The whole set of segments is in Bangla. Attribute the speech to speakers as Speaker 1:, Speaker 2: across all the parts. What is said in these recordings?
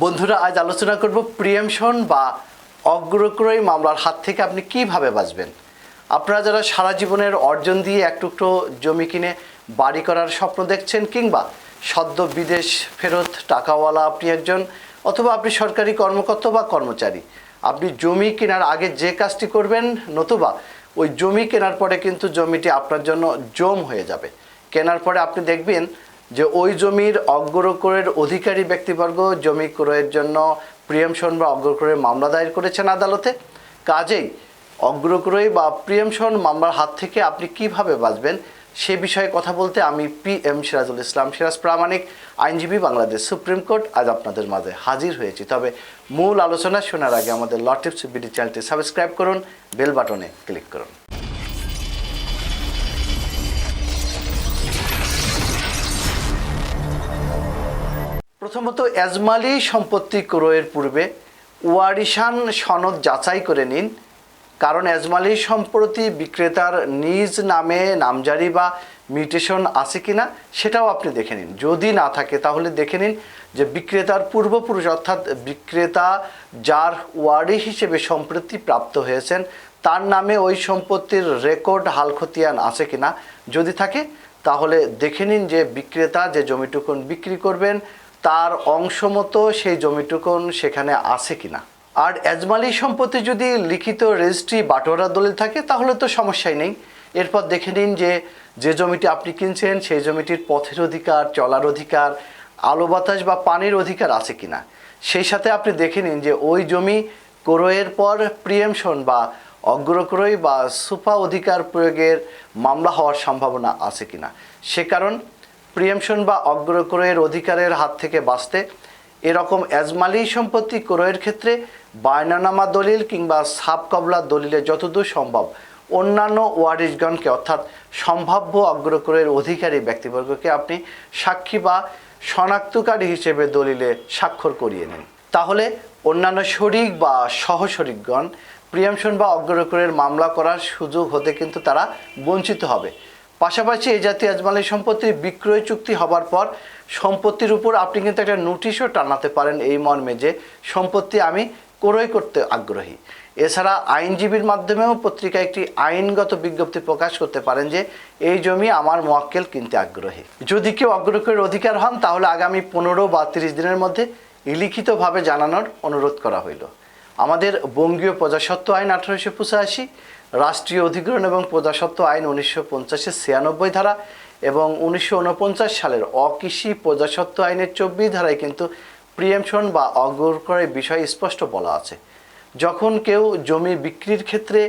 Speaker 1: বন্ধুরা, আজ আলোচনা করব প্রিয়েমশন বা অগ্রক্রয় মামলার হাত থেকে আপনি কীভাবে বাঁচবেন? আপনারা যারা সারা জীবনের অর্জন দিয়ে এক টুকরো জমি কিনে বাড়ি করার স্বপ্ন দেখছেন, কিংবা সদ্য বিদেশ ফেরত টাকাওয়ালা আপনি একজন, অথবা আপনি সরকারি কর্মকর্তা বা কর্মচারী, আপনি জমি কেনার আগে যে কাজটি করবেন, নতুবা ওই জমি কেনার পরে কিন্তু জমিটি আপনার জন্য জম হয়ে যাবে। কেনার পরে আপনি দেখবেন যে ওই জমির অগ্রক্রয়ের অধিকারী ব্যক্তিবর্গ জমি ক্রয়ের জন্য প্রিয়মশন বা অগ্রক্রয়ের মামলা দায়ের করেছেন আদালতে। কাজেই অগ্রক্রয় বা প্রিয়মশন মামলার হাত থেকে আপনি কীভাবে বাঁচবেন সে বিষয়ে কথা বলতে আমি পি এম সিরাজুল ইসলাম। সিরাজ প্রামাণিক, আইনজীবী বাংলাদেশ সুপ্রিম কোর্ট। আজ আপনাদের মাঝে হাজির হয়েছি। তবে মূল আলোচনা শোনার আগে আমাদের লটিপস বিডি চ্যানেলটি সাবস্ক্রাইব করুন, বেল বাটনে ক্লিক করুন। প্রথমত এজমালি সম্পত্তি ক্রয়ের পূর্বে ওয়ারিশান সনদ যাচাই করে নিন, কারণ এজমালি সম্প্রতি বিক্রেতার নিজ নামে নামজারি বা মিউটেশন আছে কি না সেটাও আপনি দেখে নিন। যদি না থাকে, তাহলে দেখে নিন যে বিক্রেতার পূর্বপুরুষ অর্থাৎ বিক্রেতা যার ওয়ারি হিসেবে সম্প্রতি প্রাপ্ত হয়েছেন, তার নামে ওই সম্পত্তির রেকর্ড হালখতিয়ান আছে কি না যদি থাকে, তাহলে দেখে নিন যে বিক্রেতা যে জমিটুকুন বিক্রি করবেন তার অংশ মতো সেই জমিটুকুন সেখানে আছে কিনা? আর এজমালি সম্পত্তি যদি লিখিত রেজিস্ট্রি বাটোয়ারা দলিল থাকে, তাহলে তো সমস্যাই নেই। এরপর দেখে নিন যে যে জমিটি আপনি কিনছেন, সেই জমিটির পথের অধিকার, চলার অধিকার, আলো বাতাস বা পানির অধিকার আছে কিনা? সেই সাথে আপনি দেখে নিন যে, ওই জমি ক্রয়ের পর প্রিয়েমশন বা অগ্রক্রয় বা সুপা অধিকার প্রয়োগের মামলা হওয়ার সম্ভাবনা আছে কিনা। সে কারণ প্রিয়েমশন বা অগ্রক্রয়ের অধিকারের হাত থেকে বাঁচতে, এরকম এজমালি সম্পত্তি ক্রয়ের ক্ষেত্রে বায়নানামা দলিল কিংবা সাব কবলা দলিলে যতদূর সম্ভব অন্যান্য ওয়ারিশগণকে, অর্থাৎ সম্ভাব্য অগ্রক্রয়ের অধিকারী ব্যক্তিবর্গকে আপনি সাক্ষী বা শনাক্তকারী হিসেবে দলিলে স্বাক্ষর করিয়ে নিন। তাহলে অন্যান্য শরিক বা সহশরিকগণ প্রিয়ামশন বা অগ্রক্রয়ের মামলা করার সুযোগ হতে কিন্তু তারা বঞ্চিত হবে। পাশাপাশি এই জাতীয় আজমালি সম্পত্তির বিক্রয় চুক্তি হবার পর সম্পত্তির উপর আপনি কিন্তু একটা নোটিশও টানাতে পারেন এই মর্মে যে সম্পত্তি আমি ক্রয় করতে আগ্রহী। এছাড়া আইনজীবীর মাধ্যমেও পত্রিকায় একটি আইনগত বিজ্ঞপ্তি প্রকাশ করতে পারেন যে এই জমি আমার মোয়াক্কেল কিনতে আগ্রহী। যদি কেউ অগ্রক্রয়ের অধিকার হন, তাহলে আগামী পনেরো বা তিরিশ দিনের মধ্যে লিখিতভাবে জানানোর অনুরোধ করা হইল। আমাদের বঙ্গীয় প্রজাসত্ব আইন আঠারোশো পঁচাশি রাষ্ট্রীয় অধিগ্রহণ এবং প্রজাসত্ব আইন উনিশশো পঞ্চাশের ছিয়ানব্বই ধারা এবং উনিশশো উনপঞ্চাশ সালের অকৃষি প্রজাসত্ব আইনের চব্বিশ ধারায় কিন্তু প্রিয়েমশন বা অগ্রক্রয় বিষয় স্পষ্ট বলা আছে। যখন কেউ জমি বিক্রির ক্ষেত্রে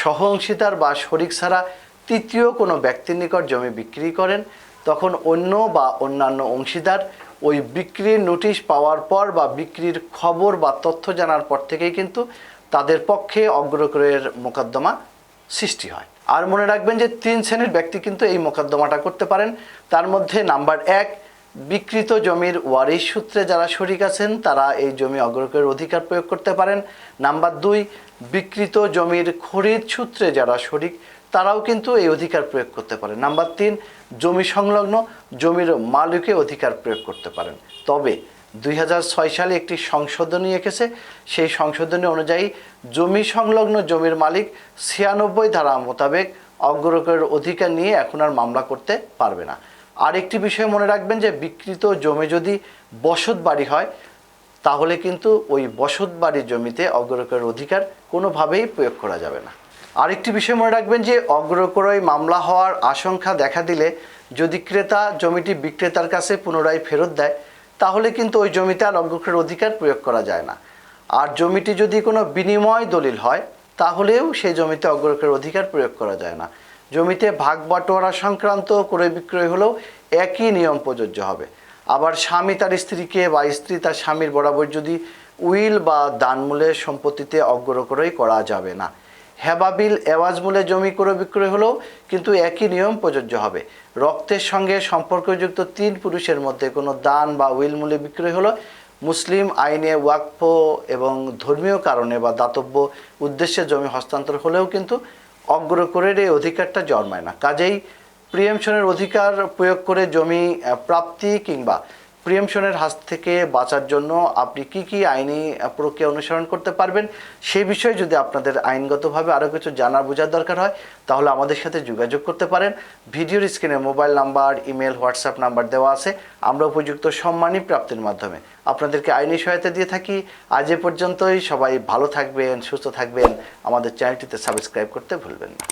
Speaker 1: সহ অংশীদার বা শরিক ছাড়া তৃতীয় কোনো ব্যক্তির নিকট জমি বিক্রি করেন, তখন অন্য বা অন্যান্য অংশীদার ওই বিক্রির নোটিশ পাওয়ার পর বা বিক্রির খবর বা তথ্য জানার পর থেকেই কিন্তু তাদের পক্ষে অগ্রক্রয়ের মোকদ্দমা সৃষ্টি হয়। আর মনে রাখবেন যে তিন শ্রেণির ব্যক্তি কিন্তু এই মোকদ্দমাটা করতে পারেন। তার মধ্যে নাম্বার এক, বিকৃত জমির ওয়ারিশ সূত্রে যারা শরিক আছেন, তারা এই জমি অগ্রক্রয়ের অধিকার প্রয়োগ করতে পারেন। নাম্বার দুই, বিকৃত জমির খরিদ সূত্রে যারা শরিক, তারাও কিন্তু এই অধিকার প্রয়োগ করতে পারেন। নাম্বার তিন, জমি সংলগ্ন জমির মালিকে অধিকার প্রয়োগ করতে পারেন। তবে দুই হাজার ছয় সালে একটি সংশোধনী এঁকেছে। সেই সংশোধনী অনুযায়ী জমি সংলগ্ন জমির মালিক ছিয়ানব্বই ধারা মোতাবেক অগ্রক্রয়ের অধিকার নিয়ে এখন আর মামলা করতে পারবে না। আরেকটি বিষয় মনে রাখবেন যে বিকৃত জমি যদি বসত বাড়ি হয়, তাহলে কিন্তু ওই বসত বাড়ির জমিতে অগ্রক্রয়ের অধিকার কোনোভাবেই প্রয়োগ করা যাবে না। আরেকটি বিষয় মনে রাখবেন যে, অগ্রক্রয় মামলা হওয়ার আশঙ্কা দেখা দিলে যদি ক্রেতা জমিটি বিক্রেতার কাছে পুনরায় ফেরত দেয় তাহলে কিন্তু ওই জমিতে আর অগ্রক্রয়ের অধিকার প্রয়োগ করা যায় না। আর জমিটি যদি কোনো বিনিময় দলিল হয়, তাহলেও সেই জমিতে অগ্রক্রয়ের অধিকার প্রয়োগ করা যায় না। জমিতে ভাগ বাটোয়ারা সংক্রান্ত ক্রয় বিক্রয় হলেও একই নিয়ম প্রযোজ্য হবে। আবার স্বামী তার স্ত্রীকে বা স্ত্রী তার স্বামীর বরাবর যদি উইল বা দানমূলের সম্পত্তিতে অগ্রক্রয় করা যাবে না। হেবাবিল এওয়াজ মূলে জমি ক্রয় বিক্রয় হলেও কিন্তু একই নিয়ম প্রযোজ্য হবে। রক্তের সঙ্গে সম্পর্কযুক্ত তিন পুরুষের মধ্যে কোনো দান বা উইল মূল্যে বিক্রয় হলো। মুসলিম আইনে ওয়াকফ এবং ধর্মীয় কারণে বা দাতব্য উদ্দেশ্যে জমি হস্তান্তর হলেও কিন্তু অগ্রকরের এই অধিকারটা জন্মায় না। কাজেই প্রিয়েমশনের অধিকার প্রয়োগ করে জমি প্রাপ্তি কিংবা প্রিয়মশনের হাত থেকে বাঁচার জন্য আপনি কি কি আইনি প্রক্রিয়া অনুসরণ করতে পারবেন সেই বিষয়ে যদি আপনাদের আইনগতভাবে আরও কিছু জানার বোঝার দরকার হয়, তাহলে আমাদের সাথে যোগাযোগ করতে পারেন। ভিডিওর স্ক্রিনে mobile number, email, WhatsApp number দেওয়া আছে। আমরা উপযুক্ত সম্মানী প্রাপ্তির মাধ্যমে আপনাদেরকে আইনি সহায়তা দিয়ে থাকি। আজ এ পর্যন্তই। সবাই ভালো থাকবেন, সুস্থ থাকবেন। আমাদের চ্যানেলটিতে সাবস্ক্রাইব করতে ভুলবেন না।